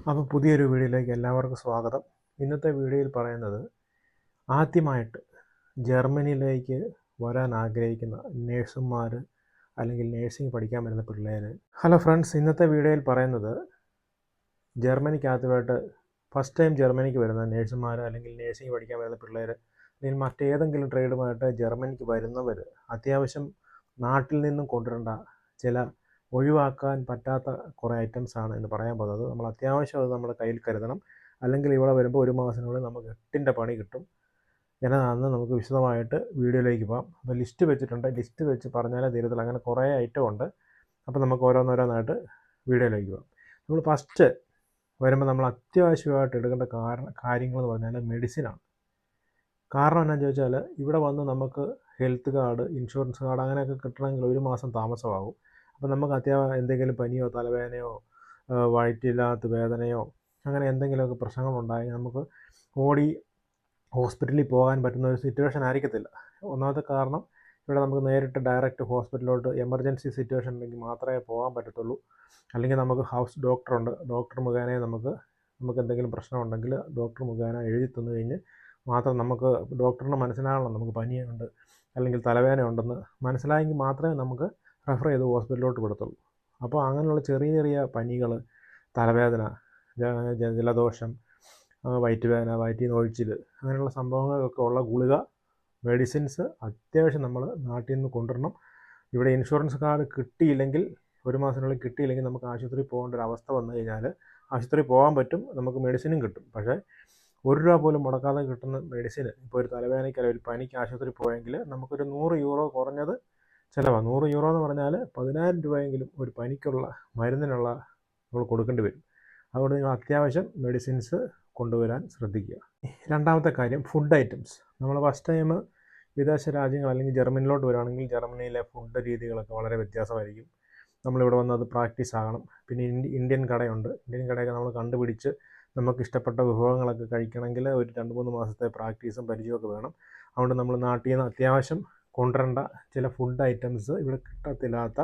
അപ്പോൾ പുതിയൊരു വീഡിയോയിലേക്ക് എല്ലാവർക്കും സ്വാഗതം. ഇന്നത്തെ വീഡിയോയിൽ പറയുന്നത് ആദ്യമായിട്ട് ജർമ്മനിയിലേക്ക് വരാൻ ആഗ്രഹിക്കുന്ന നേഴ്സുമാർ അല്ലെങ്കിൽ നേഴ്സിംഗ് പഠിക്കാൻ വരുന്ന പിള്ളേർ ഹലോ ഫ്രണ്ട്സ് ഇന്നത്തെ വീഡിയോയിൽ പറയുന്നത് ജർമ്മനിക്ക് ആദ്യമായിട്ട് ഫസ്റ്റ് ടൈം ജർമ്മനിക്ക് വരുന്ന നേഴ്സുമാർ അല്ലെങ്കിൽ നേഴ്സിംഗ് പഠിക്കാൻ വരുന്ന പിള്ളേർ അല്ലെങ്കിൽ മറ്റേതെങ്കിലും ട്രേഡുമായിട്ട് ജർമ്മനിക്ക് വരുന്നവർ അത്യാവശ്യം നാട്ടിൽ നിന്നും കൊണ്ടുവരേണ്ട ചില ഒഴിവാക്കാൻ പറ്റാത്ത കുറേ ഐറ്റംസ് ആണ് എന്ന് പറയാൻ പോകുന്നത് നമ്മൾ അത്യാവശ്യം അത് നമ്മുടെ കയ്യിൽ കരുതണം. അല്ലെങ്കിൽ ഇവിടെ വരുമ്പോൾ ഒരു മാസത്തിനുള്ളിൽ നമുക്ക് എട്ടിന്റെ പണി കിട്ടും. എന്നതാണെന്ന് നമുക്ക് വിശദമായിട്ട് വീഡിയോയിലേക്ക് പോകാം. അപ്പോൾ ലിസ്റ്റ് വെച്ചിട്ടുണ്ട്. ലിസ്റ്റ് വെച്ച് പറഞ്ഞാലേ തീരത്തില്ല അങ്ങനെ കുറേ ഐറ്റം ഉണ്ട്. അപ്പോൾ നമുക്ക് ഓരോന്നോരോന്നായിട്ട് വീഡിയോയിലേക്ക് പോകാം. നമ്മൾ ഫസ്റ്റ് വരുമ്പോൾ നമ്മൾ അത്യാവശ്യമായിട്ട് എടുക്കേണ്ട കാരണം കാര്യങ്ങളെന്ന് പറഞ്ഞാൽ മെഡിസിനാണ് കാരണം എന്നാന്ന് ചോദിച്ചാൽ ഇവിടെ വന്ന് നമുക്ക് ഹെൽത്ത് കാർഡ് ഇൻഷുറൻസ് കാർഡ് അങ്ങനെയൊക്കെ കിട്ടണമെങ്കിൽ ഒരു മാസം താമസമാകും. അപ്പോൾ നമുക്ക് അത്യാവശ്യം എന്തെങ്കിലും പനിയോ തലവേദനയോ വയറ്റില്ലാത്ത വേദനയോ അങ്ങനെ എന്തെങ്കിലുമൊക്കെ പ്രശ്നങ്ങളുണ്ടായി നമുക്ക് ഓടി ഹോസ്പിറ്റലിൽ പോകാൻ പറ്റുന്ന ഒരു സിറ്റുവേഷൻ ആയിരിക്കത്തില്ല. ഒന്നാമത്തെ കാരണം ഇവിടെ നമുക്ക് നേരിട്ട് ഡയറക്റ്റ് ഹോസ്പിറ്റലിലോട്ട് എമർജൻസി സിറ്റുവേഷൻ ഉണ്ടെങ്കിൽ മാത്രമേ പോകാൻ പറ്റത്തുള്ളൂ. അല്ലെങ്കിൽ നമുക്ക് ഹൗസ് ഡോക്ടറുണ്ട് ഡോക്ടർ മുഖേന നമുക്ക് നമുക്ക് എന്തെങ്കിലും പ്രശ്നമുണ്ടെങ്കിൽ ഡോക്ടർ മുഖേന എഴുതി തന്നു കഴിഞ്ഞ് മാത്രം നമുക്ക് ഡോക്ടറിന് മനസ്സിലാകണം. നമുക്ക് പനിയുണ്ട് അല്ലെങ്കിൽ തലവേദന ഉണ്ടെന്ന് മനസ്സിലായെങ്കിൽ മാത്രമേ നമുക്ക് റെഫർ ചെയ്ത് ഹോസ്പിറ്റലിലോട്ട് വിടത്തുള്ളൂ അപ്പോൾ അങ്ങനെയുള്ള ചെറിയ ചെറിയ പനികൾ തലവേദന ജലദോഷം വയറ്റുവേദന വയറ്റിൽ നിന്ന് ഒഴിച്ചിൽ അങ്ങനെയുള്ള സംഭവങ്ങളൊക്കെ ഉള്ള ഗുളിക മെഡിസിൻസ് അത്യാവശ്യം നമ്മൾ നാട്ടിൽ നിന്ന് കൊണ്ടുവരണം. ഇവിടെ ഇൻഷുറൻസ് കാർഡ് കിട്ടിയില്ലെങ്കിൽ ഒരു മാസത്തിനുള്ളിൽ കിട്ടിയില്ലെങ്കിൽ നമുക്ക് ആശുപത്രി പോകേണ്ട ഒരു അവസ്ഥ വന്നു കഴിഞ്ഞാൽ ആശുപത്രി പോകാൻ പറ്റും നമുക്ക് മെഡിസിനും കിട്ടും. പക്ഷേ ഒരു രൂപ പോലും മുടക്കാതെ കിട്ടുന്ന മെഡിസിന് ഇപ്പോൾ ഒരു തലവേദനയ്ക്ക് അല്ലെങ്കിൽ ഒരു പനിക്ക് ആശുപത്രി പോയെങ്കിൽ നമുക്കൊരു നൂറ് യൂറോ കുറഞ്ഞത് ചിലവാണ് നൂറ് യൂറോ എന്ന് പറഞ്ഞാൽ പതിനായിരം രൂപയെങ്കിലും ഒരു പനിക്കുള്ള മരുന്നിനുള്ള നമ്മൾ കൊടുക്കേണ്ടി വരും. അതുകൊണ്ട് നിങ്ങൾ അത്യാവശ്യം മെഡിസിൻസ് കൊണ്ടുവരാൻ ശ്രദ്ധിക്കുക. രണ്ടാമത്തെ കാര്യം ഫുഡ് ഐറ്റംസ് നമ്മൾ ഫസ്റ്റ് ടൈം വിദേശ രാജ്യങ്ങൾ അല്ലെങ്കിൽ ജർമ്മനിയിലോട്ട് വരികയാണെങ്കിൽ ജർമ്മനിയിലെ ഫുഡ് രീതികളൊക്കെ വളരെ വ്യത്യാസമായിരിക്കും. നമ്മളിവിടെ വന്ന് അത് പ്രാക്ടീസ് ആകണം. പിന്നെ ഇന്ത്യൻ കടയുണ്ട്. ഇന്ത്യൻ കടയൊക്കെ നമ്മൾ കണ്ടുപിടിച്ച് നമുക്ക് ഇഷ്ടപ്പെട്ട വിഭവങ്ങളൊക്കെ കഴിക്കണമെങ്കിൽ ഒരു രണ്ട് മൂന്ന് മാസത്തെ പ്രാക്ടീസും പരിചയമൊക്കെ വേണം. അതുകൊണ്ട് നമ്മൾ നാട്ടിൽ നിന്ന് അത്യാവശ്യം കൊണ്ടുവരേണ്ട ചില ഫുഡ് ഐറ്റംസ് ഇവിടെ കിട്ടത്തില്ലാത്ത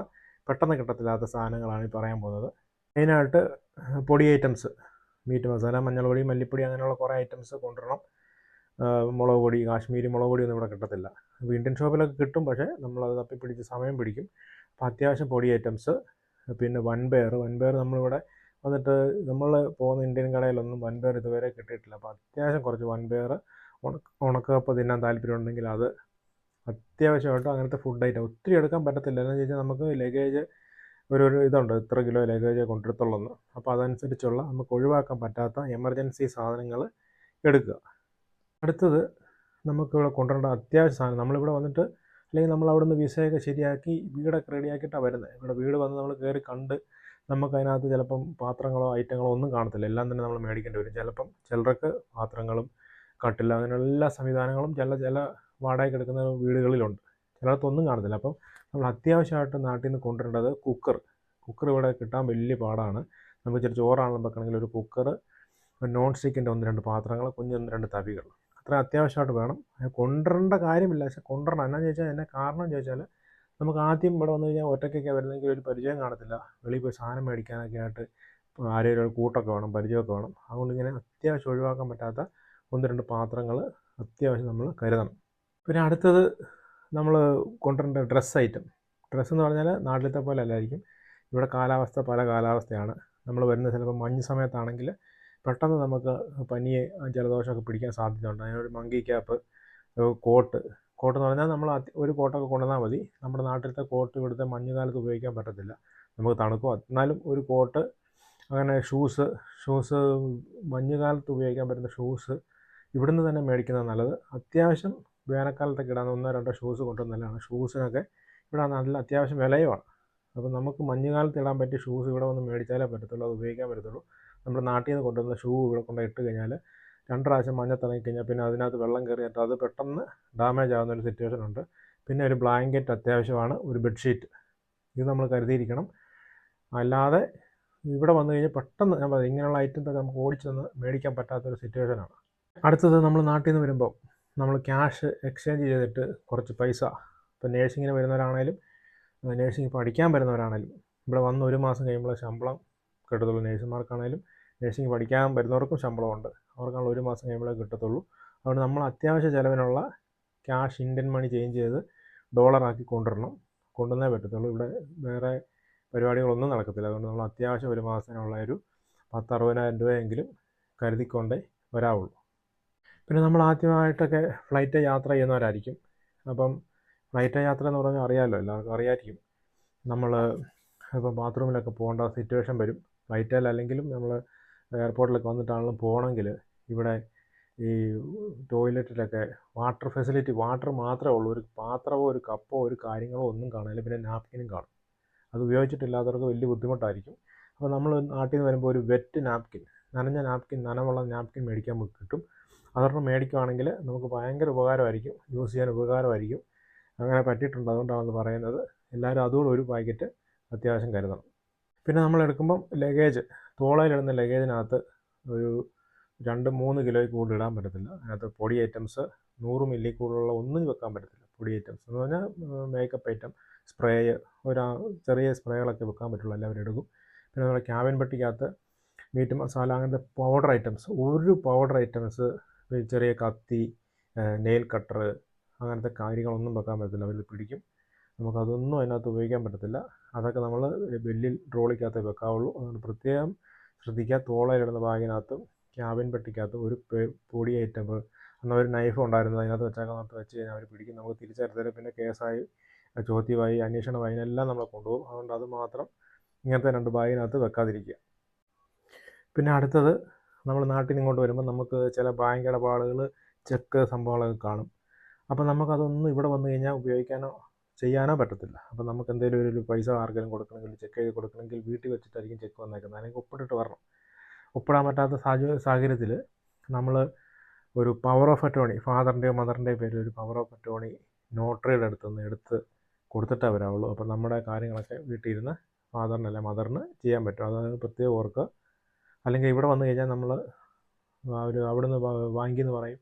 പെട്ടെന്ന് കിട്ടത്തില്ലാത്ത സാധനങ്ങളാണ് ഈ പറയാൻ പോകുന്നത്. മെയിനായിട്ട് പൊടി ഐറ്റംസ് മീറ്റ് മസാല മഞ്ഞൾപ്പൊടി മല്ലിപ്പൊടി അങ്ങനെയുള്ള കുറേ ഐറ്റംസ് കൊണ്ടുവരണം. മുളക് പൊടി കാശ്മീരി മുളക് പൊടി ഒന്നും ഇവിടെ കിട്ടത്തില്ല. അപ്പോൾ ഇന്ത്യൻ ഷോപ്പിലൊക്കെ കിട്ടും പക്ഷേ നമ്മളത് തപ്പിപ്പിടിച്ച് സമയം പിടിക്കും. അപ്പോൾ അത്യാവശ്യം പൊടി ഐറ്റംസ് പിന്നെ വൻപയർ. വൻപയർ നമ്മളിവിടെ വന്നിട്ട് നമ്മൾ പോകുന്ന ഇന്ത്യൻ കടയിലൊന്നും വൻപയർ ഇതുവരെ കിട്ടിയിട്ടില്ല. അപ്പോൾ അത്യാവശ്യം കുറച്ച് വൻപയർ ഉണക്ക ഉണക്കപ്പം തിന്നാൻ താല്പര്യമുണ്ടെങ്കിൽ അത് അത്യാവശ്യമായിട്ടും അങ്ങനത്തെ ഫുഡ് ഐറ്റം ഒത്തിരി എടുക്കാൻ പറ്റത്തില്ല. എന്ന് വെച്ചാൽ നമുക്ക് ലഗേജ് ഒരു ഒരു ഇതുണ്ട്. ഇത്ര കിലോ ലഗേജ് കൊണ്ടെടുത്തുള്ളൂ അപ്പോൾ അതനുസരിച്ചുള്ള നമുക്ക് ഒഴിവാക്കാൻ പറ്റാത്ത എമർജൻസി സാധനങ്ങൾ എടുക്കുക. അടുത്തത് നമുക്കിവിടെ കൊണ്ടുവരേണ്ട അത്യാവശ്യ സാധനം. നമ്മളിവിടെ വന്നിട്ട് അല്ലെങ്കിൽ നമ്മൾ അവിടുന്ന് വിസയൊക്കെ ശരിയാക്കി വീടൊക്കെ റെഡിയാക്കിയിട്ടാണ് വരുന്നത് ഇവിടെ വീട് വന്ന് നമ്മൾ കയറി കണ്ട് നമുക്ക് അതിനകത്ത് ചിലപ്പം പാത്രങ്ങളോ ഐറ്റങ്ങളോ ഒന്നും കാണത്തില്ല. എല്ലാം തന്നെ നമ്മൾ മേടിക്കേണ്ടി വരും. ചിലപ്പം ചിലർക്ക് പാത്രങ്ങളും കട്ടില്ല അങ്ങനെയുള്ള എല്ലാ സംവിധാനങ്ങളും ചില ചില വാടകയ്ക്ക് കിടക്കുന്ന വീടുകളിലുണ്ട്. ചിലയിടത്തൊന്നും കാണത്തില്ല. അപ്പം നമ്മൾ അത്യാവശ്യമായിട്ട് നാട്ടിൽ നിന്ന് കൊണ്ടുവരേണ്ടത് കുക്കർ. കുക്കർ ഇവിടെ കിട്ടാൻ വലിയ പാടാണ്. നമുക്ക് ഇച്ചിരി ചോറാണെന്ന് വെക്കണമെങ്കിൽ ഒരു കുക്കർ നോൺ സ്റ്റിക്കിന്റെ ഒന്ന് രണ്ട് പാത്രങ്ങൾ കുഞ്ഞ് ഒന്ന് രണ്ട് തവികൾ. അത്ര അത്യാവശ്യമായിട്ട് വേണം. കൊണ്ടുവരേണ്ട കാര്യമില്ല. പക്ഷെ കൊണ്ടുവരണം. എന്നാന്ന് ചോദിച്ചാൽ എന്നെ കാരണം ചോദിച്ചാൽ നമുക്ക് ആദ്യം ഇവിടെ വന്നു കഴിഞ്ഞാൽ ഒറ്റയ്ക്കൊക്കെ വരുന്നെങ്കിൽ ഒരു പരിചയം കാണത്തില്ല. വെളിയിൽ പോയി സാധനം മേടിക്കാനൊക്കെ ആയിട്ട് ആരെങ്കിലും ഒരു കൂട്ടൊക്കെ വേണം പരിചയമൊക്കെ വേണം. അതുകൊണ്ട് ഇങ്ങനെ അത്യാവശ്യം ഒഴിവാക്കാൻ പറ്റാത്ത ഒന്ന് രണ്ട് പാത്രങ്ങൾ അത്യാവശ്യം നമ്മൾ കരുതണം. പിന്നെ അടുത്തത് നമ്മൾ കൊണ്ടുവരേണ്ട ഡ്രസ്സ് ഐറ്റം ഡ്രസ്സ് എന്ന് പറഞ്ഞാൽ നാട്ടിലത്തെ പോലെ അല്ലായിരിക്കും. ഇവിടെ കാലാവസ്ഥ പല കാലാവസ്ഥയാണ്. നമ്മൾ വരുന്ന ചിലപ്പോൾ മഞ്ഞ് സമയത്താണെങ്കിൽ പെട്ടെന്ന് നമുക്ക് പനിയെ ജലദോഷമൊക്കെ പിടിക്കാൻ സാധ്യതയുണ്ട്. അതിനൊരു മങ്കി ക്യാപ്പ് കോട്ട് കോട്ട് എന്ന് പറഞ്ഞാൽ നമ്മൾ ഒരു കോട്ടൊക്കെ കൊണ്ടുവന്നാൽ മതി. നമ്മുടെ നാട്ടിലത്തെ കോട്ട് ഇവിടുത്തെ മഞ്ഞുകാലത്ത് ഉപയോഗിക്കാൻ പറ്റത്തില്ല. നമുക്ക് തണുപ്പോ എന്നാലും ഒരു കോട്ട് അങ്ങനെ ഷൂസ് ഷൂസ് മഞ്ഞുകാലത്ത് ഉപയോഗിക്കാൻ പറ്റുന്ന ഷൂസ് ഇവിടുന്ന് തന്നെ മേടിക്കുന്നത് നല്ലത്. അത്യാവശ്യം വേനൽക്കാലത്തൊക്കെ ഇടാൻ ഒന്നോ രണ്ടോ ഷൂസ് കൊണ്ടുവന്നതാണ് ഷൂസിനൊക്കെ ഇവിടെ നല്ല അത്യാവശ്യം വിലയുമാണ്. അപ്പോൾ നമുക്ക് മഞ്ഞുകാലത്ത് ഇടാൻ പറ്റിയ ഷൂസ് ഇവിടെ വന്ന് മേടിച്ചാലേ പറ്റത്തുള്ളൂ അത് ഉപയോഗിക്കാൻ പറ്റത്തുള്ളൂ. നമ്മുടെ നാട്ടിൽ നിന്ന് കൊണ്ടുവന്ന ഷൂ ഇവിടെ കൊണ്ട് ഇട്ട് കഴിഞ്ഞാൽ രണ്ട് പ്രാവശ്യം മഞ്ഞത്തിറങ്ങി കഴിഞ്ഞാൽ പിന്നെ അതിനകത്ത് വെള്ളം കയറിയിട്ട് അത് പെട്ടെന്ന് ഡാമേജ് ആകുന്ന ഒരു സിറ്റുവേഷൻ ഉണ്ട്. പിന്നെ ഒരു ബ്ലാങ്കറ്റ് അത്യാവശ്യമാണ് ഒരു ബെഡ്ഷീറ്റ് ഇത് നമ്മൾ കരുതിയിരിക്കണം. അല്ലാതെ ഇവിടെ വന്നു കഴിഞ്ഞാൽ പെട്ടെന്ന് ഞാൻ പറയാം ഇങ്ങനെയുള്ള ഐറ്റംസൊക്കെ നമുക്ക് ഓടിച്ചെന്ന് മേടിക്കാൻ പറ്റാത്തൊരു സിറ്റുവേഷനാണ് അടുത്തത് നമ്മൾ നാട്ടിൽ നിന്ന് വരുമ്പോൾ നമ്മൾ ക്യാഷ് എക്സ്ചേഞ്ച് ചെയ്തിട്ട് കുറച്ച് പൈസ. ഇപ്പോൾ നേഴ്സിങ്ങിന് വരുന്നവരാണേലും നേഴ്സിംഗ് പഠിക്കാൻ വരുന്നവരാണേലും ഇവിടെ വന്ന് ഒരു മാസം കഴിയുമ്പോൾ ശമ്പളം കിട്ടത്തുള്ളൂ. നേഴ്സുമാർക്കാണേലും നേഴ്സിംഗ് പഠിക്കാൻ വരുന്നവർക്കും ശമ്പളമുണ്ട്. അവർക്കാണ് ഒരു മാസം കഴിയുമ്പോഴേ കിട്ടത്തുള്ളൂ. അതുകൊണ്ട് നമ്മൾ അത്യാവശ്യ ചിലവിനുള്ള ക്യാഷ് ഇന്ത്യൻ മണി ചേഞ്ച് ചെയ്ത് ഡോളറാക്കി കൊണ്ടുവരണം. കൊണ്ടുവന്നേ പറ്റത്തുള്ളൂ. ഇവിടെ വേറെ പരിപാടികളൊന്നും നടക്കത്തില്ല. അതുകൊണ്ട് നമ്മൾ അത്യാവശ്യം ഒരു മാസത്തിനുള്ള ഒരു പത്തറുപതിനായിരം രൂപയെങ്കിലും കരുതിക്കൊണ്ടേ വരാവുള്ളൂ. പിന്നെ നമ്മൾ ആദ്യമായിട്ടൊക്കെ ഫ്ലൈറ്റ് യാത്ര ചെയ്യുന്നവരായിരിക്കും. അപ്പം ഫ്ലൈറ്റ് യാത്ര എന്ന് പറഞ്ഞാൽ അറിയാമല്ലോ എല്ലാവർക്കും അറിയാമായിരിക്കും നമ്മൾ ഇപ്പം ബാത്റൂമിലൊക്കെ പോകേണ്ട സിറ്റുവേഷൻ വരും. ഫ്ലൈറ്റിൽ അല്ലെങ്കിലും നമ്മൾ എയർപോർട്ടിലൊക്കെ വന്നിട്ടാണെങ്കിലും പോകണമെങ്കിൽ ഇവിടെ ഈ ടോയ്ലറ്റിലൊക്കെ വാട്ടർ ഫെസിലിറ്റി വാട്ടർ മാത്രമേ ഉള്ളൂ. ഒരു പാത്രമോ ഒരു കപ്പോ ഒരു കാര്യങ്ങളോ ഒന്നും കാണില്ല പിന്നെ നാപ്കിനും കാണും. അത് ഉപയോഗിച്ചിട്ടില്ലാത്തവർക്ക് വലിയ ബുദ്ധിമുട്ടായിരിക്കും. അപ്പോൾ നമ്മൾ നാട്ടിൽ നിന്ന് വരുമ്പോൾ ഒരു വെറ്റ് നാപ്കിൻ നനഞ്ഞ നാപ്കിൻ നനവുള്ള നാപ്കിൻ മേടിക്കാൻ കിട്ടും. അതൊരെണ്ണം മേടിക്കുവാണെങ്കിൽ നമുക്ക് ഭയങ്കര ഉപകാരമായിരിക്കും. യൂസ് ചെയ്യാൻ ഉപകാരമായിരിക്കും. അങ്ങനെ പറ്റിയിട്ടുണ്ട് അതുകൊണ്ടാണ് പറയുന്നത്. എല്ലാവരും അതുകൂടെ ഒരു പാക്കറ്റ് അത്യാവശ്യം കരുതണം. പിന്നെ നമ്മൾ എടുക്കുമ്പം ലഗേജ് തോളയിലിടുന്ന ലഗേജിനകത്ത് ഒരു രണ്ട് മൂന്ന് കിലോയിൽ കൂടുതൽ ഇടാൻ പറ്റത്തില്ല. അതിനകത്ത് പൊടി ഐറ്റംസ് നൂറ് മില്ലി കൂടുതലുള്ള ഒന്നും വെക്കാൻ പറ്റത്തില്ല. പൊടി ഐറ്റംസ് എന്ന് പറഞ്ഞാൽ മേക്കപ്പ് ഐറ്റം സ്പ്രേ ഒരു ചെറിയ സ്പ്രേകളൊക്കെ വെക്കാൻ പറ്റുള്ളൂ. എല്ലാവരും എടുക്കും. പിന്നെ നമ്മുടെ ക്യാബിൻ പെട്ടിക്കകത്ത് മീറ്റ് മസാല അങ്ങനത്തെ പൗഡർ ഐറ്റംസ് ഒരു പൗഡർ ഐറ്റംസ് ചെറിയ കത്തി നെയിൽ കട്ടർ അങ്ങനത്തെ കാര്യങ്ങളൊന്നും വെക്കാൻ പറ്റത്തില്ല. അവർ പിടിക്കും. നമുക്കതൊന്നും അതിനകത്ത് ഉപയോഗിക്കാൻ പറ്റത്തില്ല. അതൊക്കെ നമ്മൾ വലിയ ട്രോളിക്കകത്തേ വെക്കാവുള്ളൂ. അതുകൊണ്ട് പ്രത്യേകം ശ്രദ്ധിക്കുക. തോളയിലിടുന്ന ബാഗിനകത്തും ക്യാബിൻ പെട്ടിക്കകത്തും ഒരു പൊടി ഐറ്റം. എന്നാൽ ഒരു നൈഫ് ഉണ്ടായിരുന്നു. അതിനകത്ത് വെച്ചേക്കാൻ വെച്ച് കഴിഞ്ഞാൽ അവർ പിടിക്കും. നമുക്ക് തിരിച്ചറിയത്തില്ല പിന്നെ കേസായി ചോദ്യമായി അന്വേഷണമായി എല്ലാം നമ്മളെ കൊണ്ടുപോകും. അതുകൊണ്ട് അത് മാത്രം ഇങ്ങനത്തെ രണ്ട് ബാഗിനകത്ത് വെക്കാതിരിക്കുക. പിന്നെ അടുത്തത് നമ്മൾ നാട്ടിൽ നിന്ന് ഇങ്ങോട്ട് വരുമ്പോൾ നമുക്ക് ചില ബാങ്ക് ഇടപാടുകൾ ചെക്ക് സംഭവങ്ങളൊക്കെ കാണും. അപ്പോൾ നമുക്കതൊന്നും ഇവിടെ വന്നു കഴിഞ്ഞാൽ ഉപയോഗിക്കാനോ ചെയ്യാനോ പറ്റത്തില്ല. അപ്പോൾ നമുക്ക് എന്തെങ്കിലും ഒരു പൈസ ആർക്കെങ്കിലും കൊടുക്കണമെങ്കിൽ ചെക്ക് ചെയ്ത് കൊടുക്കണമെങ്കിൽ വീട്ടിൽ വെച്ചിട്ടായിരിക്കും ചെക്ക് വന്നേക്കുന്നത്. അല്ലെങ്കിൽ ഒപ്പിട്ടിട്ട് വരണം. ഒപ്പിടാൻ പറ്റാത്ത സാഹചര്യ സാഹചര്യത്തിൽ നമ്മൾ ഒരു പവർ ഓഫ് അറ്റോണി ഫാദറിന്റെയോ മദറിന്റെയോ പേരിൽ ഒരു പവർ ഓഫ് അറ്റോണി നോട്ടറിയുടെ അടുത്തുനിന്ന് എടുത്ത് കൊടുത്തിട്ടേ വരാവുള്ളൂ. അപ്പോൾ നമ്മുടെ കാര്യങ്ങളൊക്കെ വീട്ടിൽ ഇരുന്ന് ഫാദറിനല്ല മദറിന് ചെയ്യാൻ പറ്റും. അത് പ്രത്യേകം ഓർക്കുക അല്ലെങ്കിൽ ഇവിടെ വന്നു കഴിഞ്ഞാൽ നമ്മൾ ഒരു അവിടെ നിന്ന് നിന്ന് പറയും.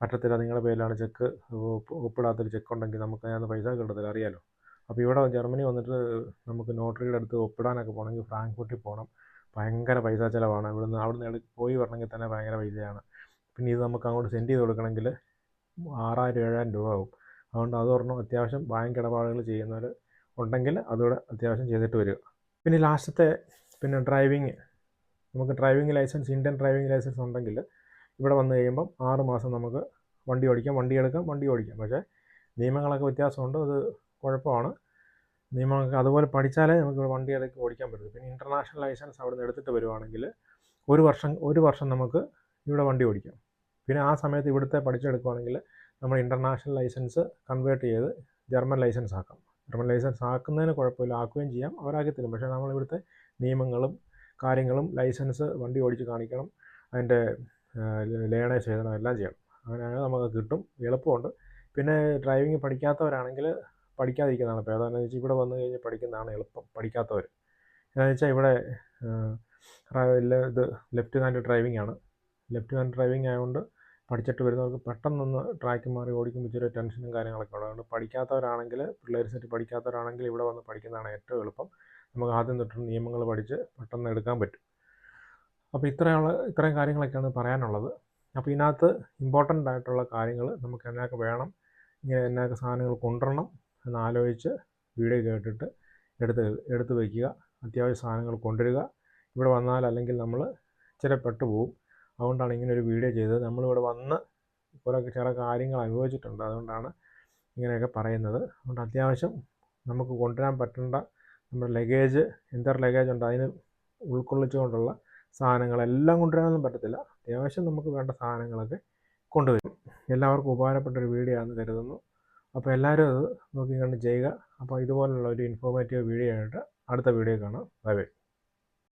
പറ്റത്തില്ല നിങ്ങളുടെ പേരിലാണ് ചെക്ക് ഒപ്പിടാത്തൊരു ചെക്ക് ഉണ്ടെങ്കിൽ നമുക്ക് അതിനകത്ത് പൈസ കിട്ടത്തില്ല അറിയാലോ? അപ്പോൾ ഇവിടെ ജർമ്മനി വന്നിട്ട് നമുക്ക് നോട്ടറിയുടെ അടുത്ത് ഒപ്പിടാനൊക്കെ പോകണമെങ്കിൽ ഫ്രാങ്ക്ഫർട്ടിൽ പോകണം. ഭയങ്കര പൈസ ചിലവാണ്. ഇവിടുന്ന് അവിടുന്ന് പോയി വരണമെങ്കിൽ തന്നെ ഭയങ്കര പൈസയാണ്. പിന്നെ ഇത് നമുക്ക് അങ്ങോട്ട് സെൻഡ് ചെയ്ത് കൊടുക്കണമെങ്കിൽ ആറായിരം ഏഴായിരം രൂപ ആവും. അതുകൊണ്ട് അത് ഒരെണ്ണം അത്യാവശ്യം ബാങ്ക് ഇടപാടുകൾ ചെയ്യുന്നവർ ഉണ്ടെങ്കിൽ അതുകൂടെ അത്യാവശ്യം ചെയ്തിട്ട് വരിക. പിന്നെ ലാസ്റ്റത്തെ പിന്നെ ഡ്രൈവിങ് നമുക്ക് driving licence Indian driving licence ഉണ്ടെങ്കിൽ ഇവിടെ വന്നു കഴിയുമ്പം ആറ് മാസം നമുക്ക് വണ്ടി ഓടിക്കാം. വണ്ടി എടുക്കാം വണ്ടി ഓടിക്കാം. പക്ഷേ നിയമങ്ങളൊക്കെ വ്യത്യാസമുണ്ട്. അത് കുഴപ്പമാണ്. നിയമങ്ങളൊക്കെ അതുപോലെ പഠിച്ചാലേ നമുക്ക് വണ്ടി ഇടയ്ക്ക് ഓടിക്കാൻ പറ്റും. പിന്നെ ഇന്റർനാഷണൽ ലൈസൻസ് അവിടെ നിന്ന് എടുത്തിട്ട് വരുവാണെങ്കിൽ ഒരു വർഷം ഒരു വർഷം നമുക്ക് ഇവിടെ വണ്ടി ഓടിക്കാം. പിന്നെ ആ സമയത്ത് ഇവിടുത്തെ പഠിച്ചെടുക്കുവാണെങ്കിൽ നമ്മൾ ഇന്റർനാഷണൽ ലൈസൻസ് കൺവേർട്ട് ചെയ്ത് ജർമ്മൻ ലൈസൻസ് ആക്കാം. ജർമ്മൻ ലൈസൻസ് ആക്കുന്നതിന് കുഴപ്പമില്ല. ആക്കുകയും ചെയ്യാം. അവരാക്കി തരും. പക്ഷേ നമ്മൾ ഇവിടുത്തെ നിയമങ്ങളും കാര്യങ്ങളും ലൈസൻസ് വണ്ടി ഓടിച്ച് കാണിക്കണം അതിന്റെ ലേണേഴ്സ് എഴുതണം എല്ലാം ചെയ്യണം. അങ്ങനെയാണ് നമുക്ക് കിട്ടും എളുപ്പമുണ്ട്. പിന്നെ ഡ്രൈവിംഗ് പഠിക്കാത്തവരാണെങ്കിൽ പഠിക്കാതിരിക്കുന്നതാണ് ഇപ്പോൾ ഏതാണെന്ന് വെച്ചാൽ ഇവിടെ വന്നു കഴിഞ്ഞാൽ പഠിക്കുന്നതാണ് എളുപ്പം പഠിക്കാത്തവർ. എന്താണെന്ന് വെച്ചാൽ ഇവിടെ ഇത് ലെഫ്റ്റ് ഹാൻഡ് ഡ്രൈവിംഗ് ആണ്. ലെഫ്റ്റ് ഹാൻഡ് ഡ്രൈവിംഗ് ആയതുകൊണ്ട് പഠിച്ചിട്ട് വരുന്നവർക്ക് പെട്ടെന്നൊന്ന് ട്രാക്ക് മാറി ഓടിക്കുമ്പോൾ ഇച്ചിരി ടെൻഷനും കാര്യങ്ങളൊക്കെ ഉണ്ട് അതുകൊണ്ട് പഠിക്കാത്തവരാണെങ്കിൽ പിള്ളേർ സെറ്റ് പഠിക്കാത്തവരാണെങ്കിൽ ഇവിടെ വന്ന് പഠിക്കുന്നതാണ് ഏറ്റവും എളുപ്പം. നമുക്ക് ആദ്യം തൊട്ട് നിയമങ്ങൾ പഠിച്ച് പെട്ടെന്ന് എടുക്കാൻ പറ്റും. അപ്പോൾ ഇത്രയുള്ള ഇത്രയും കാര്യങ്ങളൊക്കെയാണ് പറയാനുള്ളത്. അപ്പോൾ ഇതിനകത്ത് ഇമ്പോർട്ടന്റ് ആയിട്ടുള്ള കാര്യങ്ങൾ നമുക്ക് എന്നൊക്കെ വേണം. ഇങ്ങനെ എന്നൊക്കെ സാധനങ്ങൾ കൊണ്ടുവരണം എന്ന് ആലോചിച്ച് വീഡിയോ കേട്ടിട്ട് എടുത്ത് എടുത്ത് വയ്ക്കുക. അത്യാവശ്യ സാധനങ്ങൾ കൊണ്ടുവരിക. ഇവിടെ വന്നാൽ അല്ലെങ്കിൽ നമ്മൾ ഇച്ചിരി പെട്ടുപോകും അതുകൊണ്ടാണ് ഇങ്ങനെ ഒരു വീഡിയോ ചെയ്തത്. നമ്മളിവിടെ വന്ന് കുറേ ചില കാര്യങ്ങൾ അനുഭവിച്ചിട്ടുണ്ട്. അതുകൊണ്ടാണ് ഇങ്ങനെയൊക്കെ പറയുന്നത്. അതുകൊണ്ട് അത്യാവശ്യം നമുക്ക് കൊണ്ടുവരാൻ പറ്റേണ്ട നമ്മുടെ ലഗേജ് എന്തർ ലഗേജ് ഉണ്ട്. അതിന് ഉൾക്കൊള്ളിച്ചുകൊണ്ടുള്ള സാധനങ്ങളെല്ലാം കൊണ്ടുവരാനൊന്നും പറ്റത്തില്ല. അത്യാവശ്യം നമുക്ക് വേണ്ട സാധനങ്ങളൊക്കെ കൊണ്ടുവരും. എല്ലാവർക്കും ഉപകാരപ്പെട്ട ഒരു വീഡിയോ ആണെന്ന് കരുതുന്നു. അപ്പോൾ എല്ലാവരും അത് നോക്കി കണ്ട് ചെയ്യുക. അപ്പോൾ ഇതുപോലുള്ള ഒരു ഇൻഫോർമേറ്റീവ് വീഡിയോ ആയിട്ട് അടുത്ത വീഡിയോ കാണാം. Bye bye